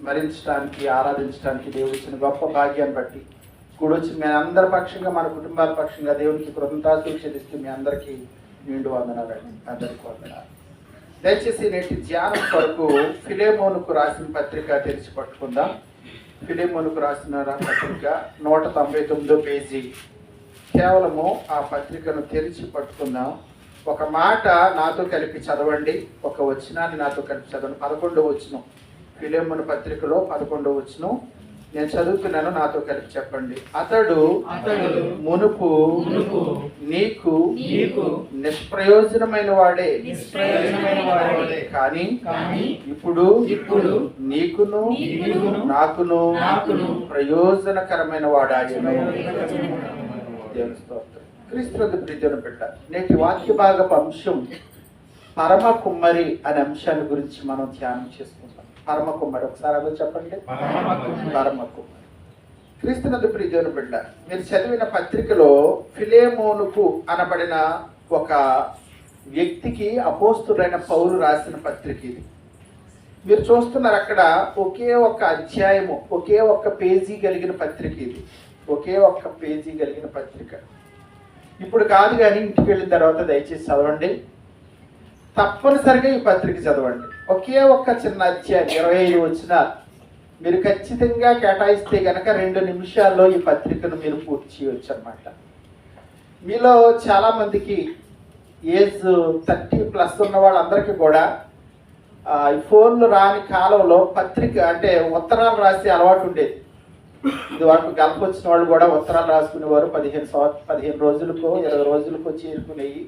స్మరించడానికి ఆరాధించడానికి దేవుడు ఇచ్చిన గొప్ప భాగ్యాన్ని బట్టి కూడా వచ్చి మీ అందరి పక్షంగా మన కుటుంబాల పక్షంగా దేవునికి కృతజ్ఞతాలు చెల్లిస్తూ మీ అందరికీ నిండు వందనాలండి అందరికీ వందనాలు. దయచేసి నేటి ధ్యానం కొరకు ఫిలేమోనుకు రాసిన పత్రిక తెరిచి పట్టుకుందాం. ఫిలేమోనుకు రాసిన పత్రిక నూట తొంభై తొమ్మిదో పేజీ. కేవలము ఆ పత్రికను తెరిచి పట్టుకుందాం. ఒక మాట నాతో కలిపి చదవండి. ఒక వచనాన్ని నాతో కలిపి చదవండి. పదకొండో వచనం. ఫిలేమును పత్రికలో పదకొండవ వచనం. నేను చదువుతున్నాను నాతో కలిపి చెప్పండి. అతడు మునుపు నీకు నీకు నిష్ప్రయోజనమైన వాడే. వాడే. కానీ ఇప్పుడు ఇప్పుడు నీకును నీకును ప్రయోజనకరమైన వాడాయను. దేవుని స్తోత్రం. క్రీస్తునందు ప్రీతిని బిడ్డ నేటి వాక్య భాగపు అంశం పరమ కుమ్మరి అనే అంశాన్ని గురించి మనం ధ్యానం చేసుకుంటాం పరమ కుమ్మరి ఒకసారి అదో చెప్పండి. పరమ కుమ్మరి క్రీస్తునందు ప్రీతిని బిడ్డ మీరు చదివిన పత్రికలో ఫిలేమోనుకు అనబడిన ఒక వ్యక్తికి అపోస్తుడైన పౌరు రాసిన పత్రిక ఇది. మీరు చూస్తున్నారు అక్కడ ఒకే ఒక్క అధ్యాయము ఒకే ఒక్క పేజీ కలిగిన పత్రిక ఇది. ఒకే ఒక్క పేజీ కలిగిన పత్రిక. ఇప్పుడు కాదు కానీ ఇంటికి వెళ్ళిన తర్వాత దయచేసి చదవండి. తప్పనిసరిగా ఈ పత్రిక చదవండి. ఒకే ఒక్క చిన్న అధ్యాయం ఇరవై ఐదు వచ్చిన మీరు ఖచ్చితంగా కేటాయిస్తే కనుక రెండు నిమిషాల్లో ఈ పత్రికను మీరు పూర్తి చేయవచ్చు అనమాట మీలో చాలామందికి ఏజ్ థర్టీ ప్లస్ ఉన్న వాళ్ళందరికీ కూడా ఈ ఫోన్లు రాని కాలంలో పత్రిక అంటే ఉత్తరాలు రాసే అలవాటు ఉండేది. ఇది వరకు గల్ఫ్ వచ్చిన వాళ్ళు కూడా ఉత్తరాలు రాసుకునేవారు. పదిహేను సంవత్సరం పదిహేను రోజులకో ఇరవై రోజులకో చేరుకునేవి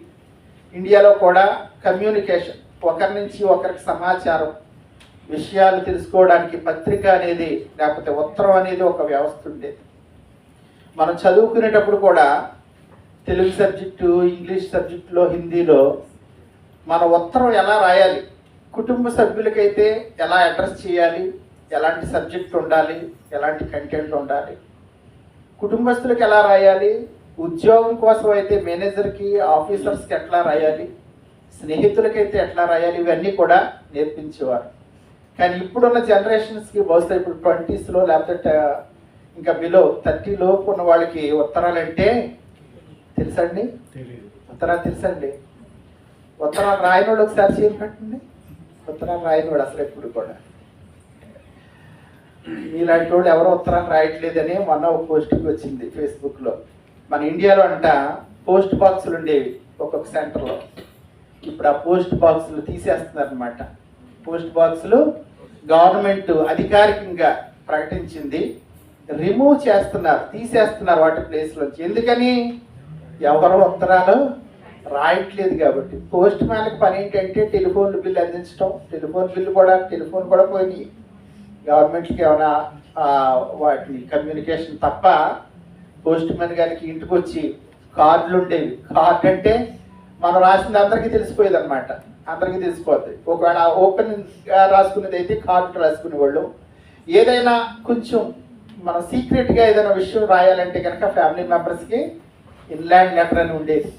ఇండియాలో కూడా కమ్యూనికేషన్ ఒకరి నుంచి ఒకరికి సమాచారం విషయాలు తెలుసుకోవడానికి పత్రిక అనేది లేకపోతే ఉత్తరం అనేది ఒక వ్యవస్థ ఉండేది. మనం చదువుకునేటప్పుడు కూడా తెలుగు సబ్జెక్టు ఇంగ్లీష్ సబ్జెక్టులో హిందీలో మన ఉత్తరం ఎలా రాయాలి కుటుంబ సభ్యులకైతే ఎలా అడ్రస్ చేయాలి ఎలాంటి సబ్జెక్ట్ ఉండాలి ఎలాంటి కంటెంట్ ఉండాలి కుటుంబస్తులకు ఎలా రాయాలి ఉద్యోగం కోసం అయితే మేనేజర్కి ఆఫీసర్స్కి ఎట్లా రాయాలి? స్నేహితులకైతే ఎట్లా రాయాలి? ఇవన్నీ కూడా నేర్పించేవారు. కానీ ఇప్పుడున్న జనరేషన్స్కి బహుశా ఇప్పుడు ట్వంటీస్లో లేకపోతే ఇంకా బిలో థర్టీ లోపు ఉన్న వాళ్ళకి ఉత్తరాలంటే తెలుసండి? ఉత్తరాలు తెలుసండి? ఉత్తరాలు రాయనోడు ఒకసారి చేసి పెట్టండి. ఉత్తరాలు రాయనోడు అసలు ఎప్పుడు కూడా. మీలాంటి వాళ్ళు ఎవరో ఉత్తరాలు రాయట్లేదని మొన్న ఒక పోస్టింగ్ వచ్చింది ఫేస్బుక్లో మన ఇండియాలో అంట పోస్ట్ బాక్సులు ఉండేవి ఒక్కొక్క సెంటర్లో. ఇప్పుడు ఆ పోస్ట్ బాక్సులు తీసేస్తున్నారనమాట పోస్ట్ బాక్సులు గవర్నమెంట్ అధికారికంగా ప్రకటించింది. రిమూవ్ చేస్తున్నారు తీసేస్తున్నారు వాటి ప్లేస్లోంచి. ఎందుకని? ఎవరు ఉత్తరాలు రాయట్లేదు కాబట్టి. పోస్ట్ మ్యాన్కి పని ఏంటంటే టెలిఫోన్ బిల్లు అందించడం టెలిఫోన్ బిల్లు కూడా టెలిఫోన్ కూడా పోయినాయి. గవర్నమెంట్కి ఏమైనా వాటిని వాటి కమ్యూనికేషన్ తప్ప పోస్ట్ మ్యాన్ గారికి ఇంటికి వచ్చి కార్డులు ఉండేవి కార్డు అంటే మనం రాసింది అందరికీ తెలిసిపోయేది అనమాట అందరికీ తెలిసిపోద్ది. ఒకవేళ ఓపెన్ రాసుకునేది అయితే కార్డు రాసుకునేవాళ్ళు. ఏదైనా కొంచెం మనం సీక్రెట్గా ఏదైనా విషయం రాయాలంటే కనుక ఫ్యామిలీ మెంబర్స్కి ఇన్లాండ్ లెటర్ అని ఉండేది.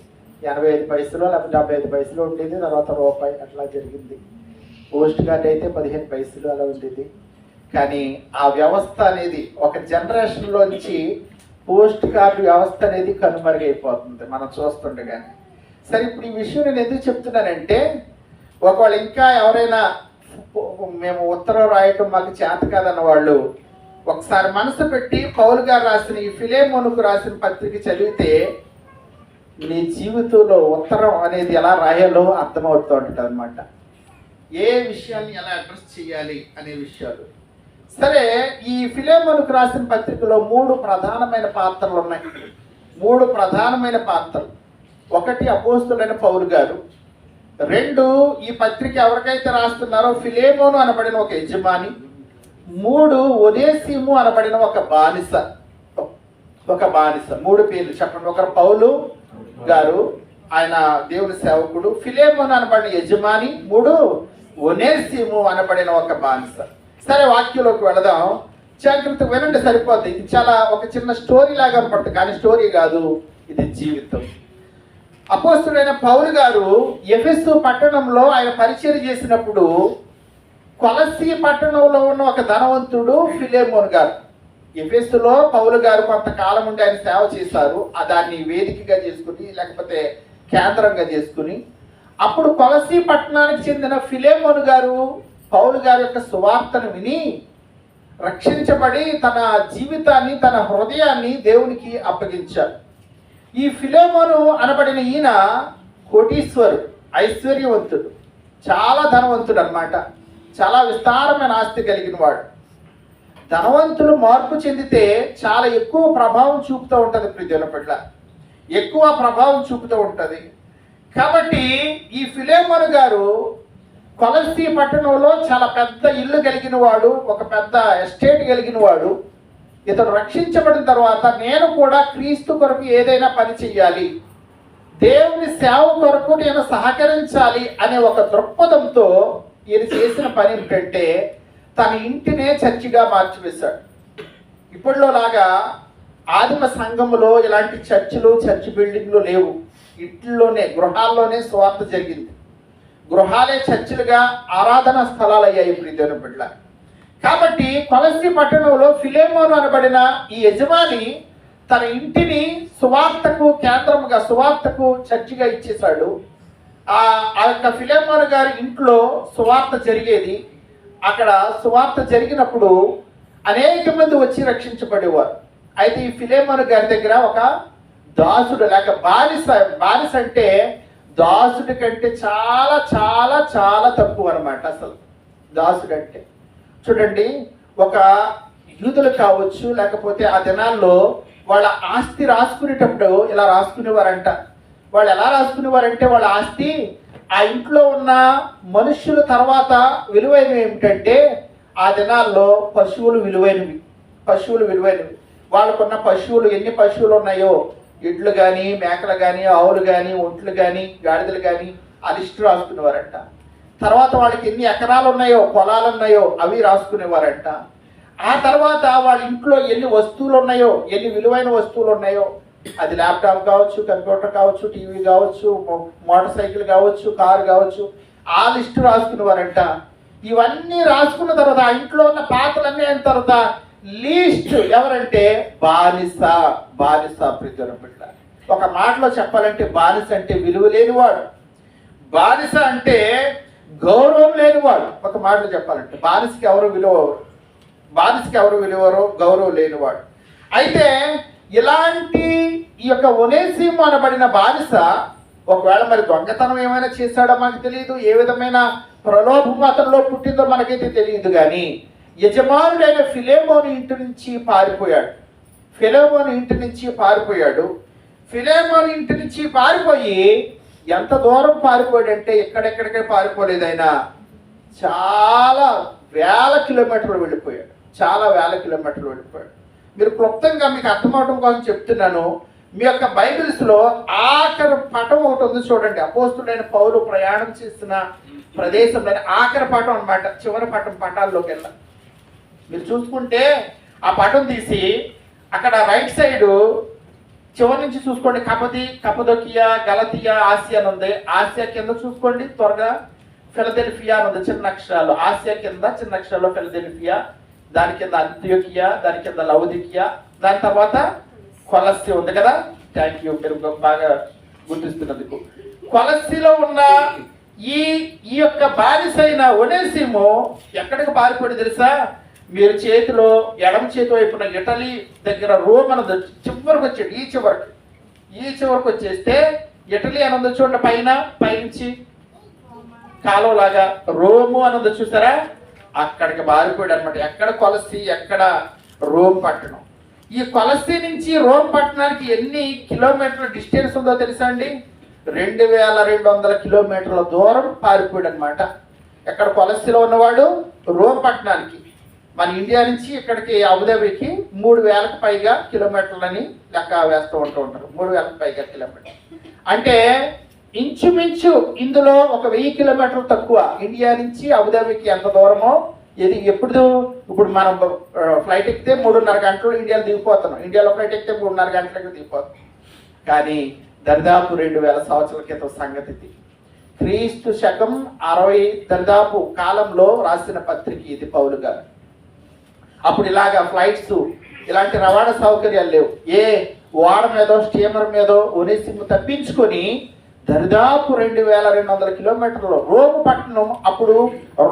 ఎనభై ఐదు పైసలు లేకపోతే డెబ్బై ఐదు పైసలు ఉండేది. తర్వాత రూపాయి అట్లా జరిగింది. పోస్ట్ కార్డ్ అయితే పదిహేను పైసలు అలా ఉండేది. కానీ ఆ వ్యవస్థ అనేది ఒక జనరేషన్లోంచి పోస్ట్ కార్డు వ్యవస్థ అనేది కనుమరుగైపోతుంది మనం చూస్తుండగానే సరే ఇప్పుడు ఈ విషయం నేను ఎందుకు చెప్తున్నానంటే ఒకవేళ ఇంకా ఎవరైనా మేము ఉత్తరం రాయటం మాకు చేత కాదన్న వాళ్ళు ఒకసారి మనసు పెట్టి పౌలు గారు రాసిన ఈ ఫిలేమోనుకు రాసిన పత్రిక చదివితే నీ జీవితంలో ఉత్తరం అనేది ఎలా రాయాలో అర్థమవుతూ ఉంటుంది అనమాట ఏ విషయాన్ని ఎలా అడ్రస్ చేయాలి అనే విషయాలు. సరే ఈ ఫిలేమోన్కు రాసిన పత్రికలో మూడు ప్రధానమైన పాత్రలు ఉన్నాయి. మూడు ప్రధానమైన పాత్రలు. ఒకటి అపోస్తులైన పౌలు గారు. రెండు ఈ పత్రిక ఎవరికైతే రాస్తున్నారో ఫిలేమోను అనబడిన ఒక యజమాని. మూడు ఒదేసిము అనబడిన ఒక బానిస. ఒక బానిస. మూడు పేర్లు చెప్పండి. ఒకరు పౌలు గారు ఆయన దేవుని సేవకుడు. ఫిలేమోన్ అనబడిన యజమాని. మూడు ఒనేసిము అనబడిన ఒక బానిస. సరే వాక్యంలోకి వెళదాం. జాగ్రత్త వినండి సరిపోద్ది. ఇది చాలా ఒక చిన్న స్టోరీ లాగా పడుతుంది కానీ స్టోరీ కాదు. ఇది జీవితం. అపోస్తుడైన పౌలు గారు ఎఫెస్సు పట్టణంలో ఆయన పరిచయం చేసినప్పుడు కొలసి పట్టణంలో ఉన్న ఒక ధనవంతుడు ఫిలేమోన్ గారు. ఎఫెస్సులో పౌలు గారు కొంతకాలం ఉండి ఆయన సేవ చేశారు. దాన్ని వేదికగా చేసుకుని లేకపోతే కేంద్రంగా చేసుకుని అప్పుడు కొలసి పట్టణానికి చెందిన ఫిలేమోన్ గారు పౌలు గారి యొక్క సువార్తను విని రక్షించబడి తన జీవితాన్ని తన హృదయాన్ని దేవునికి అప్పగించారు ఈ ఫిలేమోను అనబడిన ఈయన కోటీశ్వరుడు ఐశ్వర్యవంతుడు చాలా ధనవంతుడు అన్నమాట. చాలా విస్తారమైన ఆస్తి కలిగిన వాడు. ధనవంతులు మార్పు చెందితే చాలా ఎక్కువ ప్రభావం చూపుతూ ఉంటుంది ప్రజల పట్ల. ఎక్కువ ప్రభావం చూపుతూ ఉంటుంది. కాబట్టి ఈ ఫిలేమోను గారు కొలసి పట్టణంలో చాలా పెద్ద ఇల్లు కలిగిన వాడు ఒక పెద్ద ఎస్టేట్ కలిగిన వాడు ఇతడు రక్షించబడిన తర్వాత నేను కూడా క్రీస్తు కొరకు ఏదైనా పని చెయ్యాలి. దేవుని సేవ కొరకు నేను సహకరించాలి అనే ఒక దృక్పథంతో ఈయన చేసిన పని ఏమిటంటే తన ఇంటినే చర్చిగా మార్చివేశాడు. ఇప్పట్లో లాగా ఆదిమ సంఘములో ఇలాంటి చర్చిలు చర్చి బిల్డింగ్లు లేవు. ఇంట్లోనే గృహాల్లోనే స్వార్థ జరిగింది. గృహాలే చర్చిలుగా ఆరాధన స్థలాలు అయ్యాయి ప్రీతిని బిడ్డ కాబట్టి కొలసి పట్టణంలో ఫిలేమోను అనబడిన ఈ యజమాని తన ఇంటిని సువార్తకు కేంద్రముగా సువార్తకు చర్చిగా ఇచ్చేశాడు. ఆ ఆ యొక్క ఫిలేమోను గారి ఇంట్లో సువార్త జరిగేది. అక్కడ సువార్త జరిగినప్పుడు అనేక మంది వచ్చి రక్షించబడేవారు. అయితే ఈ ఫిలేమోను గారి దగ్గర ఒక దాసుడు లేక బానిస బానిస అంటే దాసుడి కంటే చాలా చాలా చాలా తక్కువ అనమాట అసలు. దాసుడు అంటే చూడండి ఒక యూదులు కావచ్చు లేకపోతే ఆ దినాల్లో వాళ్ళ ఆస్తి రాసుకునేటప్పుడు ఇలా రాసుకునేవారంట. వాళ్ళు ఎలా రాసుకునేవారంటే వాళ్ళ ఆస్తి ఆ ఇంట్లో ఉన్న మనుషుల తర్వాత విలువైనవి ఏమిటంటే ఆ దినాల్లో పశువులు విలువైనవి. పశువులు విలువైనవి. వాళ్ళకున్న పశువులు ఎన్ని పశువులు ఉన్నాయో ఎడ్లు కానీ మేకలు కానీ ఆవులు కానీ ఒంట్లు కానీ గాడిదలు కానీ ఆ లిస్టు రాసుకునేవారంట. తర్వాత వాళ్ళకి ఎన్ని ఎకరాలు ఉన్నాయో పొలాలు ఉన్నాయో అవి రాసుకునేవారంట. ఆ తర్వాత వాళ్ళ ఇంట్లో ఎన్ని వస్తువులు ఉన్నాయో ఎన్ని విలువైన వస్తువులు ఉన్నాయో అది ల్యాప్టాప్ కావచ్చు కంప్యూటర్ కావచ్చు టీవీ కావచ్చు మోటార్ సైకిల్ కావచ్చు కారు కావచ్చు ఆ లిస్టు రాసుకునేవారంట. ఇవన్నీ రాసుకున్న తర్వాత ఆ ఇంట్లో ఉన్న పాత్రలన్నీ అయిన తర్వాత లీస్ట్ ఎవరంటే బానిస బానిస ప్రీతిన ఒక మాటలో చెప్పాలంటే బానిస అంటే విలువ లేనివాడు. బానిస అంటే గౌరవం లేనివాడు. ఒక మాటలో చెప్పాలంటే బానిసకి ఎవరు విలువ బానిసకి ఎవరు విలువరో? గౌరవం లేనివాడు. అయితే ఇలాంటి ఈ యొక్క ఒనేసిము అనబడిన బానిస ఒకవేళ మరి దొంగతనం ఏమైనా చేశాడో మనకు తెలియదు. ఏ విధమైన ప్రలోభం అతనిలో పుట్టిందో మనకైతే తెలియదు కానీ యజమానుడైన ఫిలేమోని ఇంటి నుంచి పారిపోయాడు. ఫిలేమోని ఇంటి నుంచి పారిపోయాడు. ఫిలేమోని ఇంటి నుంచి పారిపోయి ఎంత దూరం పారిపోయాడంటే ఎక్కడెక్కడికే పారిపోలేదు ఆయన చాలా వేల కిలోమీటర్లు వెళ్ళిపోయాడు. చాలా వేల కిలోమీటర్లు వెళ్ళిపోయాడు. మీరు క్లుప్తంగా మీకు అర్థమవడం కోసం చెప్తున్నాను. మీ యొక్క బైబిల్స్లో ఆఖరి పటం ఒకటి ఉంది చూడండి. అపోస్తుడైన పౌలు ప్రయాణం చేసిన ప్రదేశంలో ఆఖరి పటం అన్నమాట. చివరి పటం పటాల్లోకి వెళ్ళాలి మీరు చూసుకుంటే ఆ పటం తీసి అక్కడ రైట్ సైడు చివరి నుంచి చూసుకోండి. కపది కపదొకియా గలతియా ఆసియా అని ఉంది. ఆసియా కింద చూసుకోండి. త్వరగా ఫిలదెల్ఫియా అని ఉంది. చిన్న అక్షరాలు. ఆసియా కింద చిన్న అక్షరాలు ఫిలదెల్ఫియా. దాని కింద అంత్యోకియా దాని కింద లౌదికియా. దాని తర్వాత కొలస్సి ఉంది కదా. థ్యాంక్ యూ మీరు బాగా గుర్తిస్తున్నందుకు. కొలస్సిలో ఉన్న ఈ ఈ యొక్క బానిసైన ఒనేసిము ఎక్కడికి పారిపోయి తెలుసా? మీరు చేతిలో ఎడమ చేతి వైపున ఇటలీ దగ్గర రోమ్ అన్నది చివరికి వచ్చాడు ఈ చివరికి. ఈ చివరికి వచ్చేస్తే ఇటలీ అన్నది చూడండి పైన పైనుంచి కాలువలాగా రోము అన్నది చూసారా? అక్కడికి బారిపోయాడు అనమాట ఎక్కడ కొలసి ఎక్కడ రోమ్ పట్టణం. ఈ కొలసి నుంచి రోమ్ పట్టణానికి ఎన్ని కిలోమీటర్ల డిస్టెన్స్ ఉందో తెలుసా అండి? రెండు వేల రెండు వందల కిలోమీటర్ల దూరం పారిపోయాడు అనమాట ఎక్కడ కొలసిలో ఉన్నవాడు? రోమ్ పట్టణానికి. మన ఇండియా నుంచి ఇక్కడికి అబుదాబికి మూడు వేలకు పైగా కిలోమీటర్లని లెక్క వేస్తూ ఉంటూ ఉంటారు. మూడు వేలకు పైగా కిలోమీటర్ అంటే ఇంచుమించు ఇందులో ఒక వెయ్యి కిలోమీటర్లు తక్కువ ఇండియా నుంచి అబుదాబికి ఎంత దూరమో ఇది ఎప్పుడు ఇప్పుడు మనం ఫ్లైట్ ఎక్కితే మూడున్నర గంటలు ఇండియాలో దిగిపోతున్నాం. ఇండియాలో ఫ్లైట్ ఎక్కితే మూడున్నర గంటలకు దిగిపోతాం. కానీ దరిదాపు రెండు వేల సంవత్సరాల క్రితం సంగతి ఇది. క్రీస్తు శకం అరవై దరిదాపు కాలంలో రాసిన పత్రిక ఇది పౌలు గారు. అప్పుడు ఇలాగా ఫ్లైట్స్ ఇలాంటి రవాణా సౌకర్యాలు లేవు. ఏ ఓడ మీదో స్టీమర్ మీదో ఒనేసిమ్ తప్పించుకొని దరిదాపు రెండు వేల రెండు వందల కిలోమీటర్లు రోమ్ పట్టణం అప్పుడు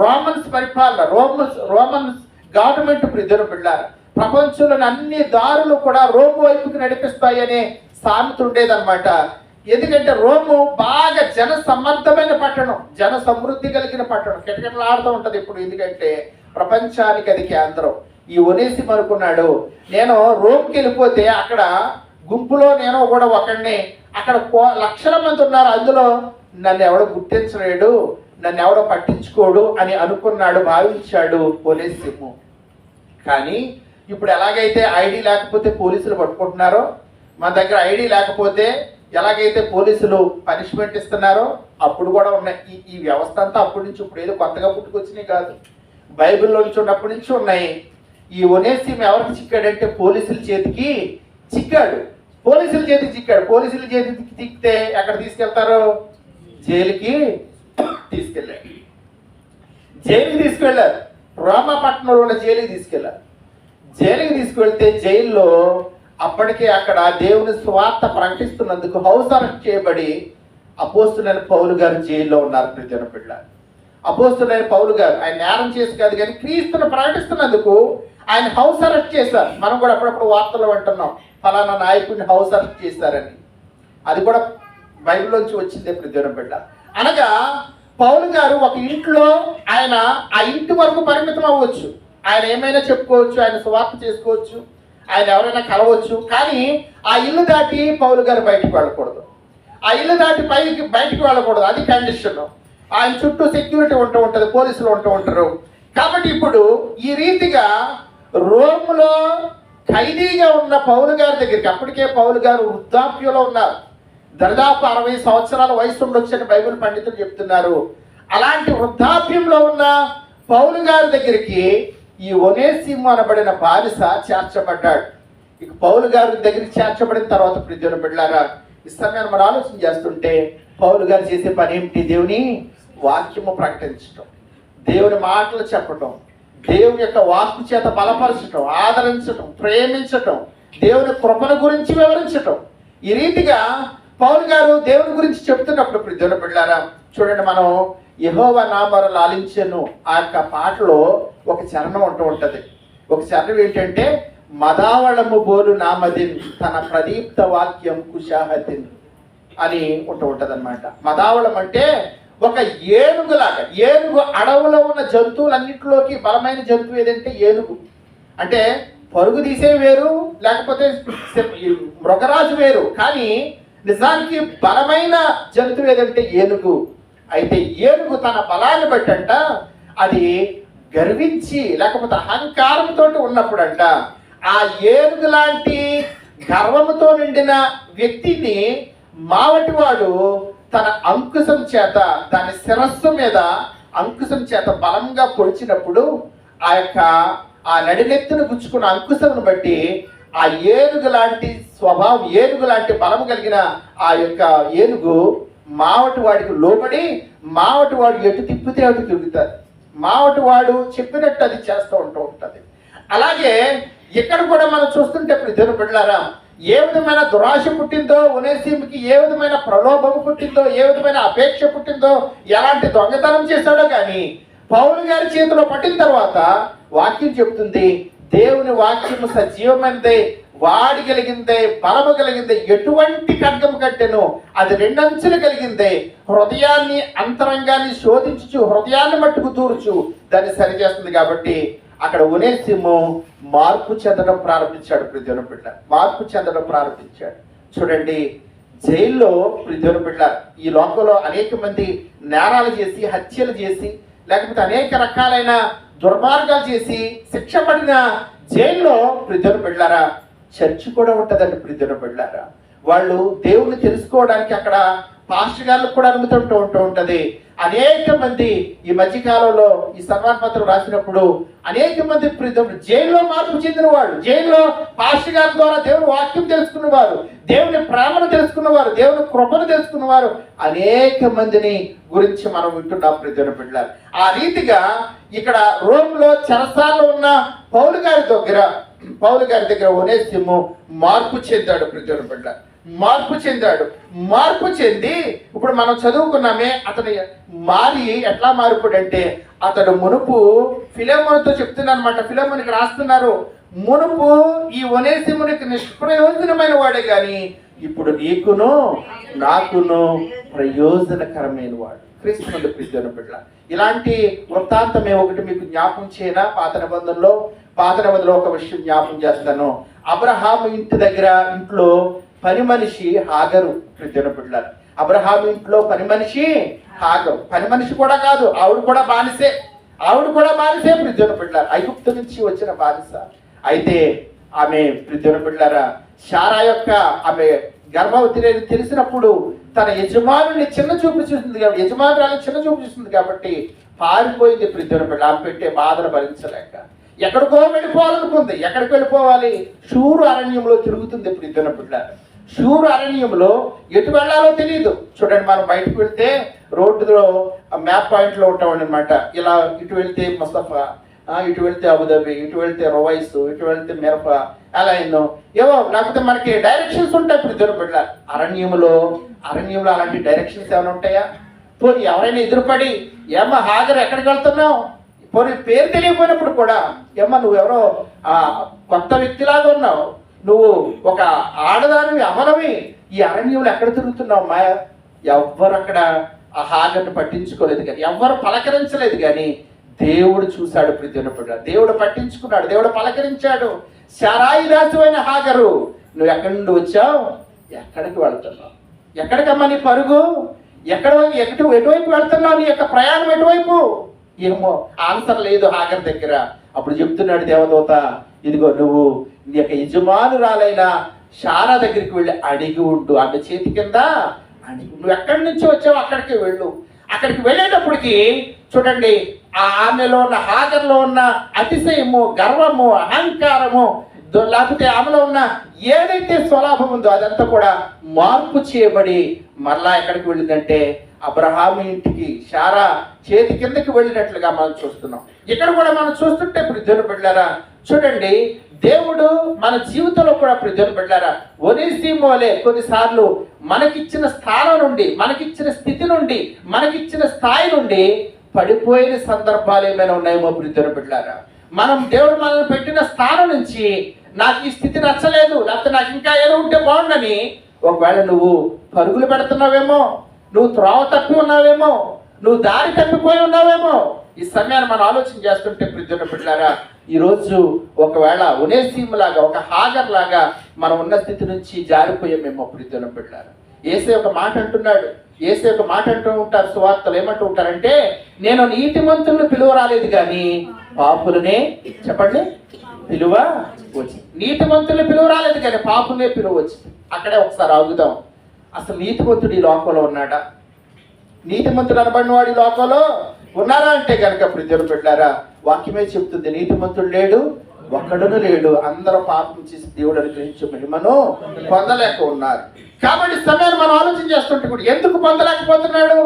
రోమన్స్ పరిపాలన రోమన్స్ రోమన్స్ గవర్నమెంట్ ప్రిధులు బిళ్ళారు ప్రపంచంలోని అన్ని దారులు కూడా రోమ్ వైపుకి నడిపిస్తాయనే సామెత ఉండేదన్నమాట. ఎందుకంటే రోము బాగా జన సమర్థమైన పట్టణం జన సమృద్ధి కలిగిన పట్టణం. కిటకిటలాడుతూ ఉంటుంది ఇప్పుడు. ఎందుకంటే ప్రపంచానికి అది కేంద్రం. ఈ ఒనేసి అనుకున్నాడు నేను రోమ్కి వెళ్ళిపోతే అక్కడ గుంపులో నేను కూడా ఒకడిని అక్కడ కో- లక్షల మంది ఉన్నారు. అందులో నన్ను ఎవడో గుర్తించలేడు నన్ను ఎవడో పట్టించుకోడు అని అనుకున్నాడు భావించాడు ఒనేసిము. కానీ ఇప్పుడు ఎలాగైతే ఐడి లేకపోతే పోలీసులు పట్టుకుంటున్నారో మన దగ్గర ఐడి లేకపోతే ఎలాగైతే పోలీసులు పనిష్మెంట్ ఇస్తున్నారో అప్పుడు కూడా ఉన్నాయి. ఈ ఈ వ్యవస్థ అంతా అప్పటి నుంచి ఇప్పుడు ఏదో కొత్తగా పుట్టుకొచ్చినాయి కాదు. బైబిల్లో నుంచి ఉన్నప్పటి నుంచి ఉన్నాయి. ఈ ఒనేసిం ఎవరికి చిక్కాడంటే పోలీసుల చేతికి చిక్కాడు. పోలీసుల చేతికి చిక్కాడు. పోలీసుల చేతికి చిక్కితే ఎక్కడ తీసుకెళ్తారు? జైలుకి తీసుకెళ్ళాడు. జైలుకి తీసుకెళ్ళారు రోమాపట్నంలో ఉన్న జైలుకి తీసుకెళ్ళారు జైలుకి తీసుకెళ్తే జైల్లో అప్పటికే అక్కడ దేవుని స్వార్థ ప్రకటిస్తున్నందుకు హౌస్ అరెస్ట్ చేయబడి అపోస్తులైన పౌలు గారు జైల్లో ఉన్నారు ప్రతిన పిల్ల అపోస్తులైన పౌలు గారు ఆయన నేరం చేసి కాదు కానీ క్రీస్తును ప్రకటిస్తున్నందుకు ఆయన హౌస్ అరెస్ట్ చేశారు. మనం కూడా అప్పుడప్పుడు వార్తలు వింటున్నాం. ఫలానా నాయకుడిని హౌస్ అరెస్ట్ చేశారని. అది కూడా బైబిల్లోంచి వచ్చిందే ప్రజల బిడ్డ. అనగా పౌలు గారు ఒక ఇంట్లో ఆయన ఆ ఇంటి వరకు పరిమితం అవ్వచ్చు. ఆయన ఏమైనా చెప్పుకోవచ్చు ఆయన సువార్త చేసుకోవచ్చు ఆయన ఎవరైనా కలవచ్చు. కానీ ఆ ఇల్లు దాటి పౌలు గారు బయటికి వెళ్ళకూడదు. ఆ ఇల్లు దాటి పైకి బయటికి వెళ్ళకూడదు. అది కండిషన్. ఆయన చుట్టూ సెక్యూరిటీ ఉంటూ ఉంటుంది పోలీసులు ఉంటూ ఉంటారు. కాబట్టి ఇప్పుడు ఈ రీతిగా రోమ్లో ఖైదీగా ఉన్న పౌలు గారి దగ్గరికి అప్పటికే పౌలు గారు వృద్ధాప్యంలో ఉన్నారు. దాదాపు అరవై సంవత్సరాల వయసు ఉండొచ్చని బైబిల్ పండితులు చెప్తున్నారు. అలాంటి వృద్ధాప్యంలో ఉన్న పౌలు గారి దగ్గరికి ఈ ఒనేసిము అనబడిన బాలిస చేర్చబడ్డాడు. ఇక పౌలు గారి దగ్గరికి చేర్చబడిన తర్వాత ప్రజలు బిడ్డారా ఈ సమయాన్ని మనం ఆలోచన చేస్తుంటే పౌలు గారు చేసే పని ఏమిటి? దేవుని వాక్యము ప్రకటించటం. దేవుని మాటలు చెప్పటం. దేవుని యొక్క వాక్కు చేత బలపరచటం ఆదరించటం ప్రేమించటం దేవుని కృపను గురించి వివరించటం. ఈ రీతిగా పౌలు గారు దేవుని గురించి చెప్తున్నప్పుడు ప్రజల బిడ్డారా చూడండి మనం యహోవ నామర లాలించను. ఆ యొక్క పాటలో ఒక చరణం ఉంటూ ఉంటది. ఒక చరణం ఏంటంటే మదావళము బోలు నామదిన్ తన ప్రదీప్త వాక్యం కుషాహతిన్ అని ఉంటూ ఉంటుంది అనమాట మదావళం అంటే ఒక ఏనుగులాగా ఏనుగు అడవులో ఉన్న జంతువులన్నింటిలోకి బలమైన జంతువు ఏదంటే ఏనుగు. అంటే పరుగు తీసే వేరు లేకపోతే మృగరాజు వేరు. కానీ నిజానికి బలమైన జంతువు ఏదంటే ఏనుగు. అయితే ఏనుగు తన బలాన్ని బట్టంట అది గర్వించి లేకపోతే అహంకారంతో ఉన్నప్పుడంట ఆ ఏనుగు లాంటి గర్వముతో నిండిన వ్యక్తిని మావటివాడు తన అంకుశం చేత దాని శిరస్సు మీద అంకుశం చేత బలంగా పొడిచినప్పుడు ఆ యొక్క ఆ నడినెత్తును గుచ్చుకున్న అంకుశమును బట్టి ఆ ఏనుగు లాంటి స్వభావం ఏనుగు లాంటి బలం కలిగిన ఆ యొక్క ఏనుగు మావటి వాడికి లోబడి మావటి వాడు ఎటు తిప్పితే అటు తిరుగుతారు మావటి వాడు చెప్పినట్టు అది చేస్తూ ఉంటూ ఉంటుంది. అలాగే ఇక్కడ కూడా మనం చూస్తుంటే ప్రజలు బిడ్డారా ఏ విధమైన దురాశ పుట్టిందో ఉనేసీమికి ఏ విధమైన ప్రలోభం పుట్టిందో ఏ విధమైన అపేక్ష పుట్టిందో ఎలాంటి దొంగతనం చేశాడో కానీ పౌలు గారి చేతిలో పట్టిన తర్వాత వాక్యం చెప్తుంది దేవుని వాక్యము సజీవమైనదే వాడి కలిగిందే బలము కలిగిందే ఎటువంటి ఖడ్గము కట్టెను అది రెండంచులు కలిగిందే హృదయాన్ని అంతరంగాన్ని శోధించుచు హృదయాన్ని మట్టుకు దూర్చు దాన్ని సరిచేస్తుంది కాబట్టి అక్కడ ఉనేసిము మార్పు చెందడం ప్రారంభించాడు ప్రజల బిడ్డ. మార్పు చెందడం ప్రారంభించాడు. చూడండి జైల్లో ప్రజల బిడ్డ ఈ లోకంలో అనేక మంది నేరాలు చేసి హత్యలు చేసి లేకపోతే అనేక రకాలైన దుర్మార్గాలు చేసి శిక్ష పడిన జైల్లో ప్రజలు బిడ్డారా చర్చి కూడా ఉంటుందండి ప్రజలు బిడ్డారా వాళ్ళు దేవుణ్ణి తెలుసుకోవడానికి అక్కడ పాస్టర్ గారికి కూడా అనుమతి ఉంటూ ఉంటూ ఉంటుంది. అనేక మంది ఈ మధ్యకాలంలో ఈ సన్మాన పత్రం రాసినప్పుడు అనేక మంది జైల్లో మార్పు చెందినవాడు జైల్లో పాస్టర్ గారి ద్వారా దేవుని వాక్యం తెలుసుకున్నవారు దేవుని ప్రేమను తెలుసుకున్నవారు దేవుని కృపను తెలుసుకున్నవారు అనేక మందిని గురించి మనం వింటున్నాం ప్రియుల బిడ్డలారు. ఆ రీతిగా ఇక్కడ రోమ్లో చెరసాల్లో ఉన్న పౌలు గారి దగ్గర పౌలు గారి దగ్గర ఒనేసిము మార్పు చెందాడు ప్రజల బిడ్డ మార్పు చెందాడు. మార్పు చెంది ఇప్పుడు మనం చదువుకున్నామే అతను మారి ఎట్లా మారిపోడంటే అతడు మునుపు ఫిలోమోన్తో చెప్తున్నానమాట ఫిలోమోనికి రాస్తున్నారు. మునుపు ఈ ఒనేసిమునికి నిష్ప్రయోజనమైన వాడే కానీ ఇప్పుడు నీకును నాకును ప్రయోజనకరమైన వాడు. క్రీస్తునందు ప్రియుల బిడ్డ ఇలాంటి వృత్తాంతమే ఒకటి మీకు జ్ఞాపం చేయనా? పాత నిబంధనలో పాత నిబంధనలో ఒక విషయం జ్ఞాపం చేస్తాను. అబ్రహాం ఇంటి దగ్గర ఇంట్లో పని మనిషి హాగరు ప్రియుల అబ్రహాం ఇంట్లో పని మనిషి హాగరు. పని మనిషి కూడా కాదు ఆవిడ కూడా బానిసే. ఆవిడ కూడా బానిసే ప్రియుల పిల్లలు ఐగుప్తు నుంచి వచ్చిన బానిస. అయితే ఆమె ప్రియుల పిల్లరా శారా యొక్క ఆమె గర్భవతి అని తెలిసినప్పుడు తన యజమానుని చిన్న చూపు చూస్తుంది కాబట్టి యజమానురాలు చిన్న చూపు చూస్తుంది కాబట్టి పారిపోయింది ప్రియుల పిల్ల ఆమె పెట్టే బాధను భరించలేక. ఎక్కడికో వెళ్ళిపోవాలనుకుంది. ఎక్కడికి వెళ్ళిపోవాలి? షూరు అరణ్యంలో తిరుగుతుంది ప్రియుల పిల్ల శూరు అరణ్యంలో ఎటు వెళ్ళాలో తెలియదు చూడండి మనం బయటకు వెళ్తే రోడ్డులో మ్యాప్ పాయింట్లో ఉంటాం అనమాట ఇలా ఇటు వెళ్తే ముస్తఫా ఇటు వెళ్తే అబుదాబి ఇటు వెళ్తే రొవైస్ ఇటు వెళ్తే మిరప అలా ఎన్నో. ఏవో లేకపోతే మనకి డైరెక్షన్స్ ఉంటాయి ఇప్పుడు ఇద్దరు బిడ్డ అరణ్యంలో అరణ్యంలో అలాంటి డైరెక్షన్స్ ఏమైనా ఉంటాయా? పోనీ ఎవరైనా ఎదురుపడి ఏమో హాజరు ఎక్కడికి వెళ్తున్నావు? పోనీ పేరు తెలియకపోయినప్పుడు కూడా ఏమో నువ్వెవరో కొత్త వ్యక్తిలాగా ఉన్నావు. నువ్వు ఒక ఆడదానివి అమరవి. ఈ అరణ్యంలో ఎక్కడ తిరుగుతున్నావు మా ఎవ్వరు అక్కడ ఆ హాజరుని పట్టించుకోలేదు కానీ ఎవ్వరు పలకరించలేదు కానీ దేవుడు చూశాడు ప్రతినప్పుడు దేవుడు పట్టించుకున్నాడు దేవుడు పలకరించాడు. శరాయి రాజువైన హాగరు నువ్వు ఎక్కడి నుండి వచ్చావు? ఎక్కడికి వెళ్తున్నావు? ఎక్కడికమ్మా నీ పరుగు? ఎక్కడ ఎటు ఎటువైపు వెళ్తున్నావు? నీ యొక్క ప్రయాణం ఎటువైపు? ఏమో ఆన్సర్ లేదు హాగర్ దగ్గర. అప్పుడు చెప్తున్నాడు దేవదూత ఇదిగో నువ్వు నీ యొక్క యజమానురాలైన శారా దగ్గరికి వెళ్ళి అడిగి ఉండు. ఆమె చేతి కింద అడిగి నువ్వు ఎక్కడి నుంచి వచ్చావు అక్కడికి వెళ్ళు. అక్కడికి వెళ్ళేటప్పటికి చూడండి ఆ ఆమెలో ఉన్న హాజరులో ఉన్న అతిశయము గర్వము అహంకారము లేకపోతే ఆమెలో ఉన్న ఏదైతే స్వలాభం ఉందో అదంతా కూడా మార్పు చేయబడి మరలా ఎక్కడికి వెళ్ళిందంటే అబ్రహాం ఇంటికి శారా చేతి కిందకి వెళ్ళినట్లుగా మనం చూస్తున్నాం. ఇక్కడ కూడా మనం చూస్తుంటే ఇప్పుడు ఇద్దరు బిడ్డారా చూడండి దేవుడు మన జీవితంలో కూడా ఇప్పుడు ఇద్దరు బిడ్డారా ఒనేసిమోలే కొన్నిసార్లు మనకిచ్చిన స్థానం నుండి మనకిచ్చిన స్థితి నుండి మనకిచ్చిన స్థాయి నుండి పడిపోయిన సందర్భాలు ఏమైనా ఉన్నాయేమో ఇద్దరు బిడ్డారా మనం దేవుడు మనల్ని పెట్టిన స్థానం నుంచి నాకు ఈ స్థితి నచ్చలేదు లేకపోతే నాకు ఇంకా ఏదో ఉంటే బాగుండని ఒకవేళ నువ్వు పరుగులు పెడుతున్నావేమో నువ్వు త్రోవ తప్పి ఉన్నావేమో నువ్వు దారి తప్పిపోయి ఉన్నావేమో. ఈ సమయాన్ని మనం ఆలోచన చేస్తుంటే ప్రజల బిడ్డారా ఈరోజు ఒకవేళ ఉనేసీమ్ లాగా ఒక హాజర్ లాగా మనం ఉన్న స్థితి నుంచి జారిపోయామేమో ప్రజల బిడ్డారా ఏసే ఒక మాట అంటున్నాడు. ఏసే ఒక మాట అంటూ ఉంటారు సువార్తలు ఏమంటూ ఉంటారంటే నేను నీతిమంతులను పిలువ రాలేదు కానీ పాపులనే చెప్పండి పిలువ వచ్చి నీతిమంతుల్ని పిలువ రాలేదు కానీ పాపులనే పిలువ వచ్చింది అక్కడే ఒకసారి ఆగుదాం. అసలు నీతిమంతుడు ఈ లోకంలో ఉన్నాడా? నీతిమంతుడు అనబడిన వాడు ఈ లోకంలో ఉన్నారా అంటే కనుక ప్రజలు పెట్టారా వాక్యమే చెప్తుంది నీతిమంతుడు లేడు ఒక్కడును లేడు. అందరూ పాపం చేసి దేవుడు అనుగ్రహించే మహిమను పొందలేక ఉన్నారు. కాబట్టి సమయాన్ని మనం ఆలోచన చేస్తుంటే కూడా ఎందుకు పొందలేకపోతున్నాడు?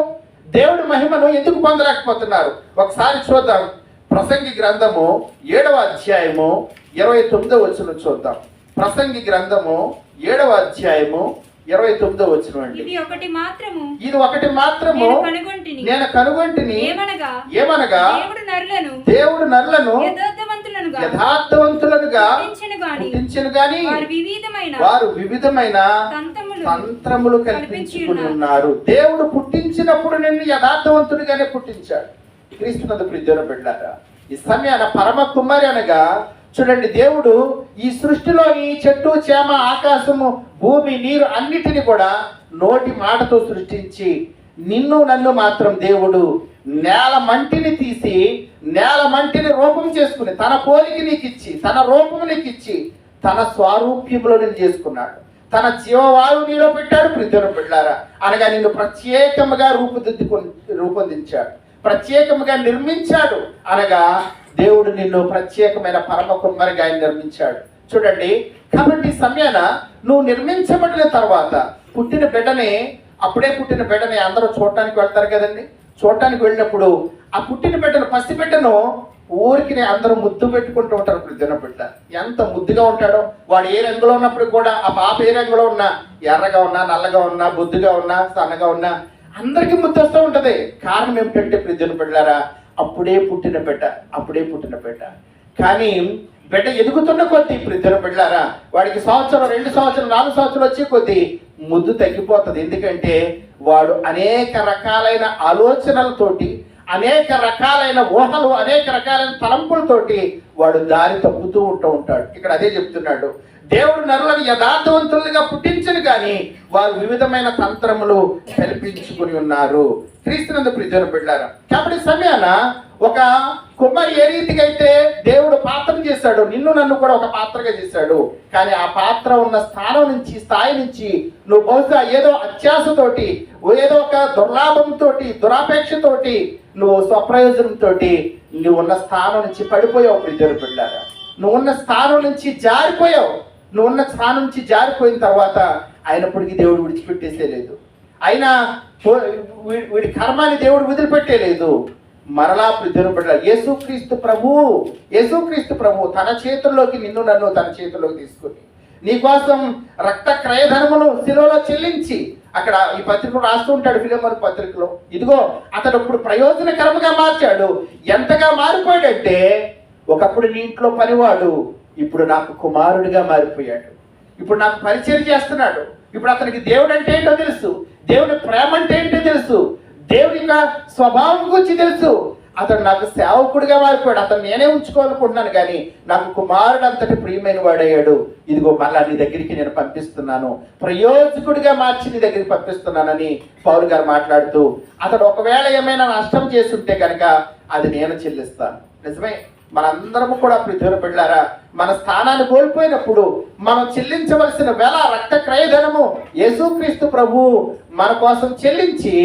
దేవుడి మహిమను ఎందుకు పొందలేకపోతున్నారు? ఒకసారి చూద్దాం. ప్రసంగి గ్రంథము ఏడవ అధ్యాయము ఇరవై తొమ్మిదో వచ్చిన చూద్దాం. ప్రసంగి గ్రంథము ఏడవ అధ్యాయము ఇరవై తొమ్మిదో వచ్చిన ఇది ఒకటి మాత్రము. ఇది ఒకటి మాత్రము. నేను కనుగొంటిని. నేను కనుగొంటిని. ఏమనగా? ఏమనగా? దేవుడు నరులను. దేవుడు నరులను యథార్థవంతులనుగా. యథార్థవంతులుగా పుట్టించెను గాని. వారు వివిధమైన వారు వివిధమైన తంత్రములు తంత్రములు కల్పించుకుని ఉన్నారు. దేవుడు పుట్టించినప్పుడు నిన్ను యథార్థవంతుడిగానే పుట్టించాడు. క్రీస్తునందు ప్రిద్యోన బిడ్డారా ఈ సమయాన పరమ కుమారి అనగా చూడండి దేవుడు ఈ సృష్టిలోని చెట్టు చేమ ఆకాశము భూమి నీరు అన్నిటిని కూడా నోటి మాటతో సృష్టించి నిన్ను నన్ను మాత్రం దేవుడు నేల మంటిని తీసి నేల మంటిని రూపం చేసుకుని తన పోలికి నీకు ఇచ్చి తన రూపం నీకు ఇచ్చి తన స్వారూప్యంలో నేను చేసుకున్నాడు. తన జీవవాయువు నీలో పెట్టాడు ప్రితుల పెట్టారా అనగా నిన్ను ప్రత్యేకముగా రూపుదిద్దుకు రూపొందించాడు. ప్రత్యేకముగా నిర్మించాడు. అనగా దేవుడు నిన్ను ప్రత్యేకమైన పరమ కుమ్మరిగా ఆయన నిర్మించాడు. చూడండి కాబట్టి సమయాన నువ్వు నిర్మించబడిన తర్వాత పుట్టిన బిడ్డని అప్పుడే పుట్టిన బిడ్డని అందరూ చూడటానికి వెళ్తారు కదండి. చూడటానికి వెళ్ళినప్పుడు ఆ పుట్టిన బిడ్డను పసి బిడ్డను ఊరికి అందరూ ముద్దు పెట్టుకుంటూ ఉంటారు. పుట్టిన బిడ్డ ఎంత ముద్దుగా ఉంటాడో. వాడు ఏ రంగులో ఉన్నప్పుడు కూడా ఆ పాప ఏ రంగులో ఉన్నా ఎర్రగా ఉన్నా నల్లగా ఉన్నా బొద్దుగా ఉన్నా సన్నగా ఉన్నా అందరికీ ముద్దు వస్తూ ఉంటది. కారణం ఏమిటంటే ప్రిజన బిడ్డారా అప్పుడే పుట్టిన బిడ్డ అప్పుడే పుట్టిన బిడ్డ. కానీ బిడ్డ ఎదుగుతున్న కొద్దీ ఇద్దరు బిడ్డారా వాడికి సంవత్సరం రెండు సంవత్సరం నాలుగు సంవత్సరం వచ్చే కొద్దీ ముద్దు తగ్గిపోతుంది. ఎందుకంటే వాడు అనేక రకాలైన ఆలోచనలతోటి అనేక రకాలైన ఊహలు అనేక రకాలైన తలంపులతోటి వాడు దారి తప్పుతూ ఉంటూ ఉంటాడు. ఇక్కడ అదే చెప్తున్నాడు. దేవుడు నరులను యథార్థవంతులుగా పుట్టించను కానీ వారు వివిధమైన తంత్రములు కల్పించుకుని ఉన్నారు. క్రీస్తునందు ప్రిజన బిడ్డారా కాబట్టి సమయాన ఒక కుమ్మరి ఏ రీతిగా అయితే దేవుడు పాత్ర చేశాడు నిన్ను నన్ను కూడా ఒక పాత్రగా చేశాడు. కానీ ఆ పాత్ర ఉన్న స్థానం నుంచి స్థాయి నుంచి నువ్వు బహుశా ఏదో అత్యాసతోటి ఏదో ఒక దుర్లాభంతో దురాపేక్షతోటి నువ్వు స్వప్రయోజనంతో నువ్వు ఉన్న స్థానం నుంచి పడిపోయావు ఇద్దరు బిడ్డారా. నువ్వు ఉన్న స్థానం నుంచి జారిపోయావు. నువ్వు ఉన్న స్థానం నుంచి జారిపోయిన తర్వాత అయినప్పటికీ దేవుడు విడిచిపెట్టేసే లేదు. అయినా వీ- వీడి కర్మాన్ని దేవుడు వదిలిపెట్టేలేదు మరలా ప్రజలు యేసుక్రీస్తు ప్రభు యేసుక్రీస్తు ప్రభు తన చేతుల్లోకి నిన్ను నన్ను తన చేతుల్లోకి తీసుకుని నీకోసం రక్త క్రయధనమును శిలువలో చెల్లించి అక్కడ ఈ పత్రికలు రాస్తూ ఉంటాడు ఫిలిమర్ పత్రికలో. ఇదిగో అతడు ఇప్పుడు ప్రయోజనకరముగా మార్చాడు. ఎంతగా మారిపోయాడంటే ఒకప్పుడు నీ ఇంట్లో పనివాడు ఇప్పుడు నాకు కుమారుడిగా మారిపోయాడు. ఇప్పుడు నాకు పరిచయం చేస్తున్నాడు. ఇప్పుడు అతనికి దేవుడు అంటే ఏంటో తెలుసు. దేవుని ప్రేమ అంటే ఏంటో తెలుసు. దేవుని యొక్క స్వభావం గురించి తెలుసు. అతను నాకు సేవకుడిగా మారిపోయాడు. అతను నేనే ఉంచుకోవాలనుకుంటున్నాను కానీ నాకు కుమారుడు అంతటి ప్రియమైన వాడయ్యాడు. ఇదిగో మళ్ళా నీ దగ్గరికి నేను పంపిస్తున్నాను. ప్రయోజకుడిగా మార్చి నీ దగ్గరికి పంపిస్తున్నానని పౌరు గారు మాట్లాడుతూ అతడు ఒకవేళ ఏమైనా నష్టం చేస్తుంటే కనుక అది నేను చెల్లిస్తాను. నిజమే? మనందరము కూడా పృథ్వీలో బిడ్డారా మన స్థానాన్ని కోల్పోయినప్పుడు మనం చెల్లించవలసిన వేళ రక్త క్రయధనము యేసుక్రీస్తు ప్రభు మన కోసం చెల్లించి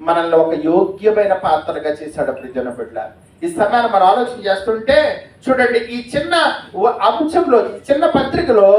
మనల్ని ఒక యోగ్యమైన పాత్రగా చేశాడు ప్రిజన బిడ్డ ఈ సమయాన్ని మనం ఆలోచన చేస్తుంటే చూడండి ఈ చిన్న అంశంలో ఈ చిన్న పత్రికలో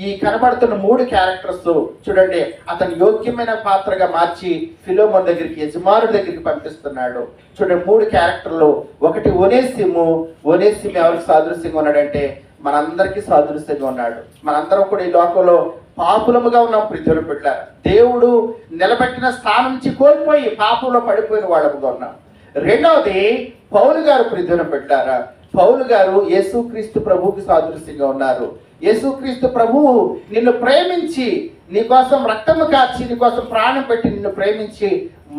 ఈ కనబడుతున్న మూడు క్యారెక్టర్స్ చూడండి అతను యోగ్యమైన పాత్రగా మార్చి ఫిలోమోన్ దగ్గరికి యజమానుడి దగ్గరికి పంపిస్తున్నాడు. చూడండి మూడు క్యారెక్టర్లు. ఒకటి ఒనేసిము. ఒనేసిము ఎవరికి సాదృశ్యంగా ఉన్నాడంటే మనందరికీ సాదృశ్యంగా ఉన్నాడు. మనందరం కూడా ఈ లోకంలో పాపులముగా ఉన్నాం ప్రిజులు బిడ్డ దేవుడు నిలబెట్టిన స్థానం నుంచి కోల్పోయి పాపంలో పడిపోయిన వాళ్ళముగా ఉన్నాం. రెండవది పౌలు గారు ప్రిజున పెట్టారా? పౌలు గారు యేసుక్రీస్తు ప్రభువుకి సాదృశ్యంగా ఉన్నారు. యేసుక్రీస్తు ప్రభువు నిన్ను ప్రేమించి నీకోసం రక్తము కార్చి నీకోసం ప్రాణం పెట్టి నిన్ను ప్రేమించి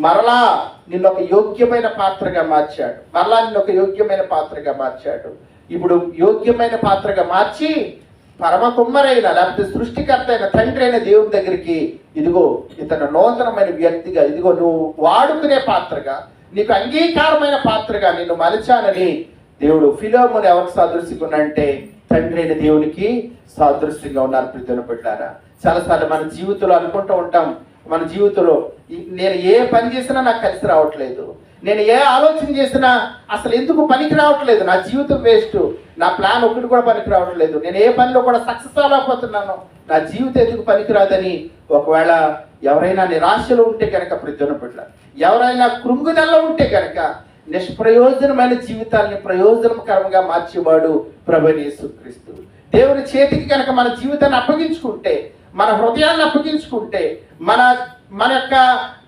మరలా నిన్ను ఒక యోగ్యమైన పాత్రగా మార్చాడు. మరలా నిన్ను ఒక యోగ్యమైన పాత్రగా మార్చాడు. ఇప్పుడు యోగ్యమైన పాత్రగా మార్చి పరమ కుమ్మరైన లేకపోతే సృష్టికర్త అయిన తండ్రి అయిన దేవుని దగ్గరికి ఇదిగో ఇతను నూతనమైన వ్యక్తిగా ఇదిగో నువ్వు వాడుకునే పాత్రగా నీకు అంగీకారమైన పాత్రగా నిన్ను మలచానని దేవుడు ఫిలోముని ఎవరికి సాదృశ్యంగా ఉన్నాడంటే తండ్రి అయిన దేవునికి సాదృశ్యంగా ఉన్నారు ప్రితుల బిడ్డారా చాలాసార్లు మన జీవితంలో అనుకుంటూ ఉంటాం మన జీవితంలో నేను ఏ పని చేసినా నాకు కలిసి రావట్లేదు. నేను ఏ ఆలోచన చేసినా అసలు ఎందుకు పనికి రావట్లేదు? నా జీవితం వేస్ట్. నా ప్లాన్ ఒకటి కూడా పనికి రావట్లేదు. నేను ఏ పనిలో కూడా సక్సెస్ అవ్వకపోతున్నాను నా జీవితం ఎందుకు పనికిరాదని ఒకవేళ ఎవరైనా నిరాశలో ఉంటే కనుక ప్రతిన బిడ్డ ఎవరైనా కృంగుదల్లో ఉంటే కనుక నిష్ప్రయోజనమైన జీవితాన్ని ప్రయోజనకరంగా మార్చేవాడు ప్రభు యేసుక్రీస్తు దేవుని చేతికి కనుక మన జీవితాన్ని అప్పగించుకుంటే మన హృదయాన్ని అప్పగించుకుంటే మన మన యొక్క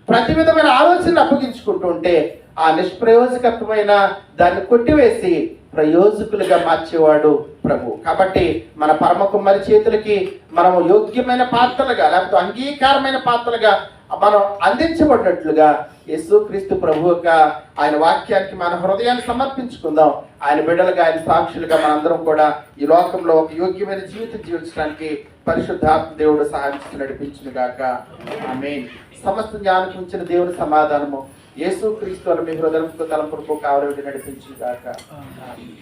ప్రతి విధమైన ఆలోచనలు అప్పగించుకుంటుంటే ఆ నిష్ప్రయోజకత్వమైన దాన్ని కొట్టివేసి ప్రయోజకులుగా మార్చేవాడు ప్రభు. కాబట్టి మన పరమ కుమ్మరి చేతులకి మనము యోగ్యమైన పాత్రలుగా లేకపోతే అంగీకారమైన పాత్రలుగా మనం అందించబడినట్లుగా యేసుక్రీస్తు ప్రభు యొక్క ఆయన వాక్యానికి మన హృదయాన్ని సమర్పించుకుందాం. ఆయన బిడ్డలుగా ఆయన సాక్షులుగా మనందరం కూడా ఈ లోకంలో ఒక యోగ్యమైన జీవితం జీవించడానికి పరిశుద్ధాత్మ దేవుడు సహాయం చేసి నడిపించును గాక. ఆమె సమస్త జ్ఞానం ఉంచిన దేవుని సమాధానము యేసుక్రీస్తు అని మీ హృదయంతో తలంపులకు కావలి నడిపించును గాక.